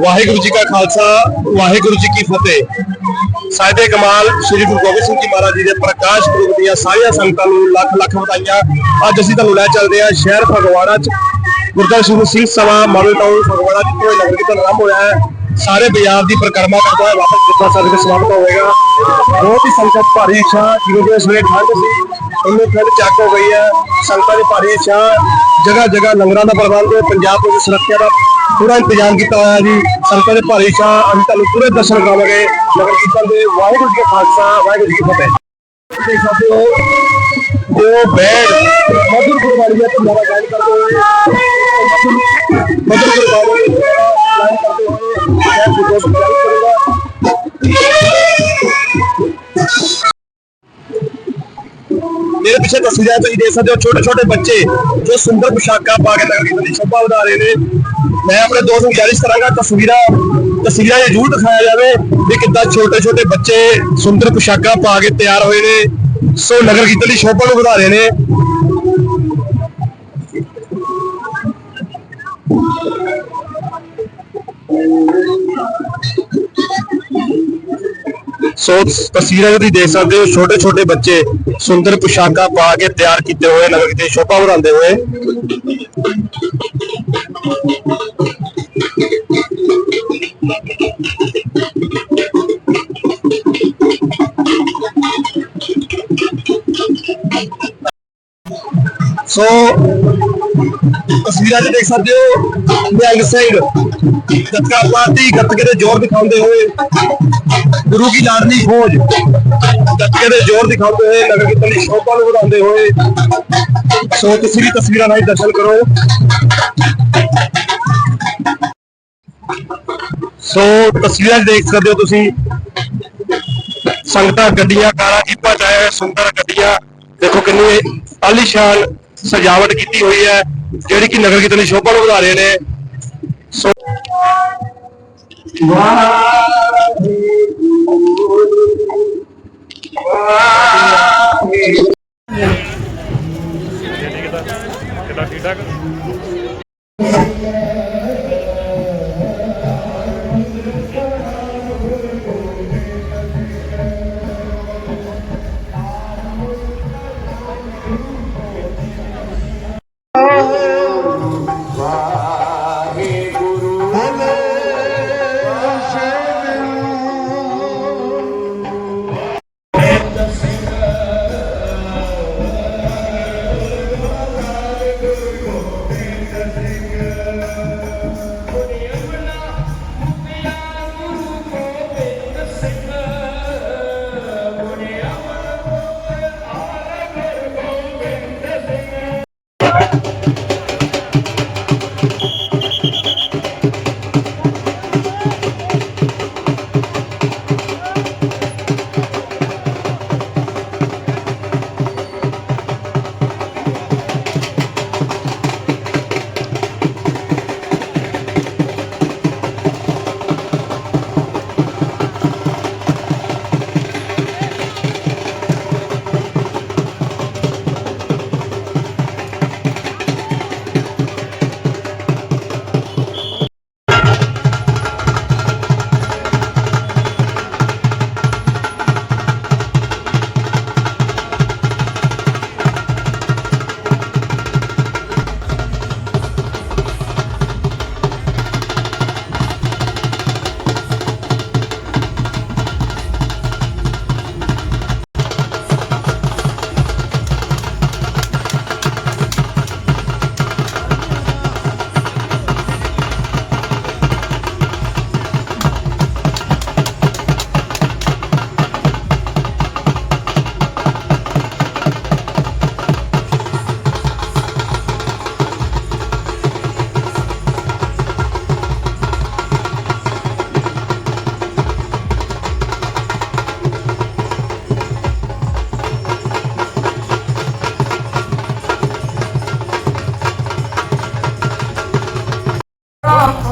ਵਾਹਿਗੁਰੂ ਜੀ ਕਾ ਖਾਲਸਾ, ਵਾਹਿਗੁਰੂ ਜੀ ਕੀ ਫਤਿਹ। ਸਾਡੇ ਕਮਾਲ, ਸ੍ਰੀ ਗੁਰੂ ਗੋਬਿੰਦ ਸਿੰਘ ਜੀ ਮਹਾਰਾਜ ਜੀ ਦੇ ਪ੍ਰਕਾਸ਼ ਪੁਰਬ ਦੀਆਂ ਸਾਰੀਆਂ ਸੰਗਤਾਂ ਨੂੰ ਲੱਖ ਲੱਖ ਵਧਾਈਆਂ। ਅੱਜ ਅਸੀਂ ਤੁਹਾਨੂੰ ਲੈ ਚੱਲਦੇ ਹਾਂ ਸ਼ਹਿਰ ਫਗਵਾੜਾ ਚ। ਗੁਰਦੁਆਰਾ ਸ਼੍ਰੀ ਸਿੰਘ ਸਭਾ, ਮਾਡਲ ਟਾਊਨ ਫਗਵਾੜਾ, ਜਿੱਥੇ ਇਹ ਨਗਰ ਕੀਰਤਨ ਆਰੰਭ ਹੋਇਆ ਹੈ। ਸਾਰੇ ਬਾਜ਼ਾਰ ਦੀ ਪਰਿਕਰਮਾ ਕਰਦਾ ਹੋਇਆ ਵਾਪਸ ਜਿੱਥਾ ਸਾਡੇ ਦੇ ਸਵਾਗਤ ਹੋਵੇਗਾ। ਬਹੁਤ ਹੀ ਸੰਗਤ ਭਾਰੀ ਇੱਛਾ। ਜਿਵੇਂ ਜਿਵੇਂ ਸਵੇਰੇ ਠੰਡ ਸੀ, ਉਹਨੇ ਫਿਰ ਚੱਕ ਹੋ ਗਈ ਹੈ। ਸੰਗਤਾਂ ਦੀ ਭਾਰੀ ਇੱਛਾ। ਜਗ੍ਹਾ ਜਗ੍ਹਾ ਲੰਗਰਾਂ ਦਾ ਪ੍ਰਬੰਧ, ਪੰਜਾਬ ਪੁਲਿਸ ਸੁਰੱਖਿਆ ਦਾ ਪੂਰਾ ਇੰਤਜ਼ਾਮ ਕੀਤਾ ਹੋਇਆ ਜੀ। ਸੰਗਤਾਂ ਦੇ ਭਾਰੀ ਇੱਛਾ ਅਸੀਂ ਤੁਹਾਨੂੰ ਪੂਰੇ ਦਰਸ਼ਨ ਕਰਾਵਾਂਗੇ। ਨਗਰ ਕੀਰਤਨ ਦੇ ਵਾਹਿਗੁਰੂ ਜੀ ਕਾ ਖਾਲਸਾ, ਵਾਹਿਗੁਰੂ ਜੀ ਕੀ ਫਤਿਹ। ਦੇਖ ਸਕਦੇ ਹੋ ਜੋ ਬੈਡ ਮਧੁਰ ਗੁਰਬਾਣੀ ਦਾ ਤੁਹਾਡਾ ਗਾਇਨ ਕਰਦੇ ਹੋਏ ਮੇਰੇ ਪਿੱਛੇ ਤਸਵੀਰਾਂ ਤੁਸੀਂ ਦੇਖ ਸਕਦੇ ਹੋ ਛੋਟੇ ਛੋਟੇ ਬੱਚੇ ਜੋ ਸੁੰਦਰ ਪੋਸ਼ਾਕਾਂ ਪਾ ਕੇ ਨਗਰ ਦੀ ਸ਼ੋਭਾ ਵਧਾ ਰਹੇ ਨੇ। ਮੈਂ ਆਪਣੇ ਦੋਸਤ ਨੂੰ ਗੁਜ਼ਾਰਿਸ਼ ਕਰਾਂਗਾ ਤਸਵੀਰਾਂ ਤਸਵੀਰਾਂ ਇਹ ਜ਼ਰੂਰ ਦਿਖਾਇਆ ਜਾਵੇ ਵੀ ਕਿੱਦਾਂ ਛੋਟੇ ਛੋਟੇ ਬੱਚੇ ਸੁੰਦਰ ਪੁਸ਼ਾਕਾਂ ਪਾ ਕੇ ਤਿਆਰ ਹੋਏ ਨੇ। ਸੋ ਨਗਰ ਕੀਰਤਨ ਦੀ ਸ਼ੋਭਾ ਨੂੰ ਵਧਾ ਰਹੇ ਨੇ। ਸੋ ਤਸਵੀਰਾਂ ਤੁਸੀਂ ਦੇਖ ਸਕਦੇ ਹੋ ਛੋਟੇ ਛੋਟੇ ਬੱਚੇ ਸੁੰਦਰ ਪੁਸ਼ਾਕਾਂ ਪਾ ਕੇ ਤਿਆਰ ਕੀਤੇ ਹੋਏ ਨਗਰ ਕੀਰਤਨ ਸ਼ੋਭਾ ਵਧਾਉਂਦੇ ਹੋਏ। ਸੋ ਤਸਵੀਰਾਂ 'ਚ ਦੇਖ ਸਕਦੇ ਹੋ ਨਿਹੰਗ ਸਿੰਘ ਗੱਤਕਾ ਪਾਰਟੀ ਗੱਤਕੇ ਦੇ ਜ਼ੋਰ ਦਿਖਾਉਂਦੇ ਹੋਏ ਗੁਰੂ ਕੀ ਲਾਡਲੀ ਫੌਜ ਗੱਤਕੇ ਦੇ ਜ਼ੋਰ ਦਿਖਾਉਂਦੇ ਹੋਏ ਨਗਰ ਕੀਰਤਨ ਦੀ ਸ਼ੋਭਾ ਨੂੰ ਵਧਾਉਂਦੇ ਹੋਏ ਸੋ ਤੁਸੀਂ ਵੀ ਤਸਵੀਰਾਂ ਨਾਲ ਦਰਸ਼ਨ ਕਰੋ। ਸੋ ਤਸਵੀਰਾਂ ਦੇਖ ਸਕਦੇ ਹੋ ਤੁਸੀਂ। ਸੰਗਤਾਂ ਗੱਡੀਆਂ, ਕਾਰਾਂ, ਜੀਪਾਂ ਚ ਸੁੰਦਰ ਗੱਡੀਆਂ। ਦੇਖੋ ਕਿੰਨੀ ਆਲੀਸ਼ਾਨ ਸਜਾਵਟ ਕੀਤੀ ਹੋਈ ਹੈ, ਜਿਹੜੀ ਕਿ ਨਗਰ ਕੀਰਤਨ ਦੀ ਸ਼ੋਭਾ ਨੂੰ ਵਧਾ ਰਹੇ ਨੇ। ਸੋ ਕਿੱਦਾਂ ਠੀਕ ਠਾਕ Oh.